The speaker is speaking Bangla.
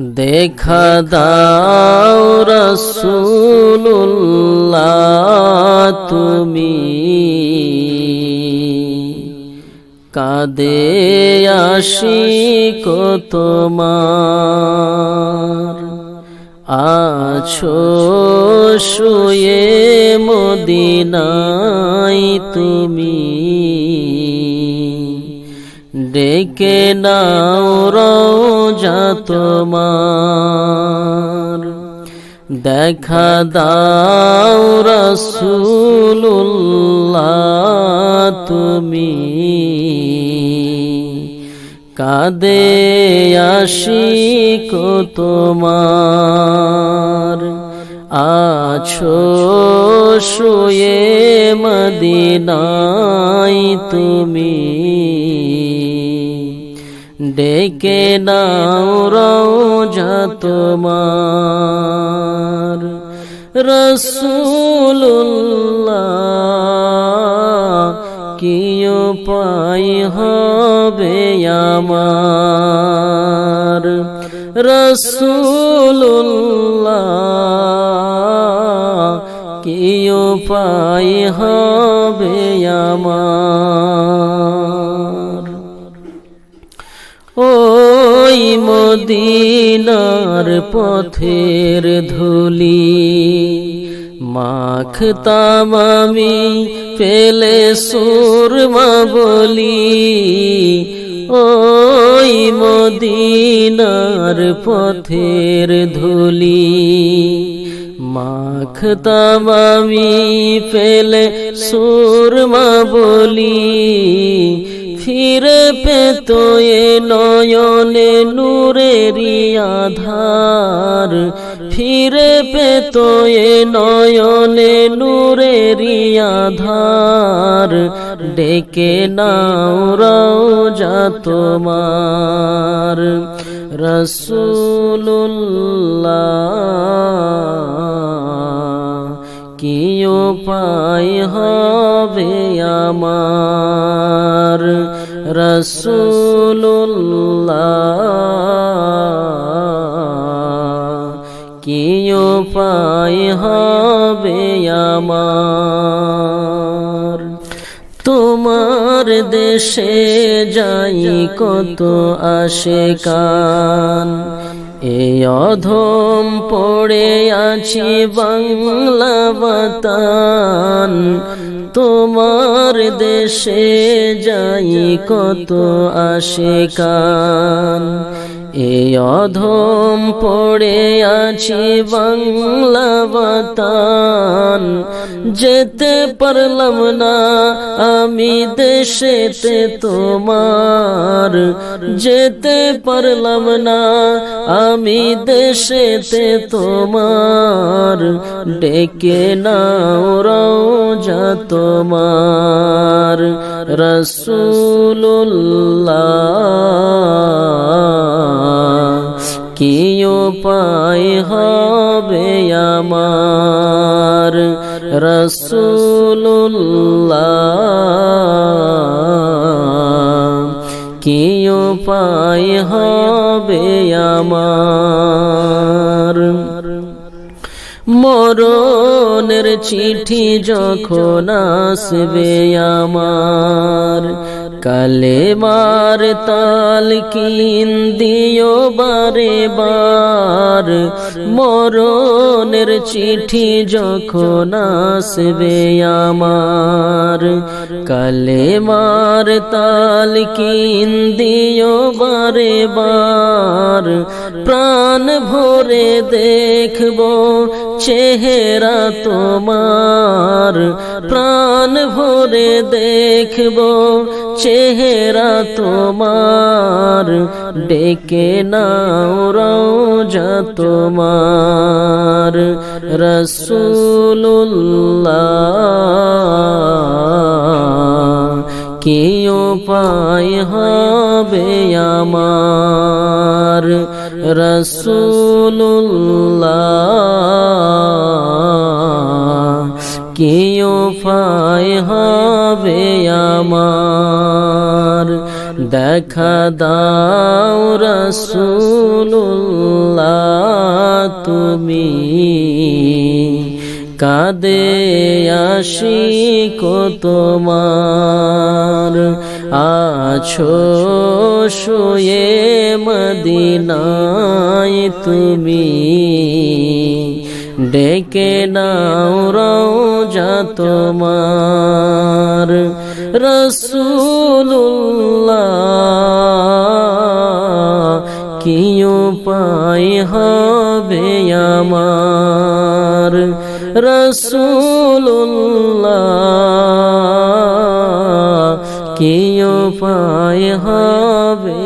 দেখা দাও রসুল্লাহ তুমি কাদে আসি তোমার আছো শুয়ে মদিনাই তুমি ডেকে নাও রোজা তোমার। দেখা দাও রসুল্লাহ তুমি। কাদে আসি কো তোমার। আছো শুয়ে মদিনাই তুমি। ডেকে নাও রোজা তোমার। রসুল্লাহ কি পাই হবে আমার? রসুল্লাহ কি পাই হবে আমার? ওই মদিনার পথের ধুলি মাখতাম পেলে সুরমা বলি, ওই মদিনার পথের ধুলি মাখতাম পেলে সুরমা বলি ফিরে পেত এ নয়নে নূরেরি আধার ফিরে পেত এ নয়নে নূরেরি আধার ডেকে নাও রোজা তোমার। রসুল্লাহ কি উপায় হবে আমার। রসুল্লাহ কি উপায় হবে আমার? তোমার দেশে যাই কত আসে কান এই অধম পড়ে আছি বাংলা বাতান। তোমার দেশে যাই কত আসে কান এই অধম পড়ে আছি বাংলা বাতান। যেতে পারলাম না আমি দেশেতে তোমার। যেতে পারলাম না আমি দেশেতে তোমার। ডেকে নাও রোজা তোমার। রসুল্লাহ কি উপায় হবে আমার রসুল্লাহ কি উপায় হবে আমার মরণের চিঠি যখন আসবে আমার কালে মার তাল কিন দিও বারে বার। মরণের চিঠি যখন আসবে আমার। কালে মার তাল কিন দিও বারে বার। প্রাণ ভরে দেখব চেহারা তোমার, প্রাণ ভরে দেখব। চেহারা তোমার, ডেকে নাও রোজা তোমার। রসুল্লাহ কি উপায় হবে আমার। রসুল্লাহ কি উপায় হবে আমার? দেখা দাও রসুল্লাহ তুমি কাদে আসি তোমার? আছো শুয়ে মদিনায় তুমি। ডেকে নাও রওজা তোমার রসুল্লাহ কি উপায় হবে আমার রসুল্লাহ কি উপায় হবে।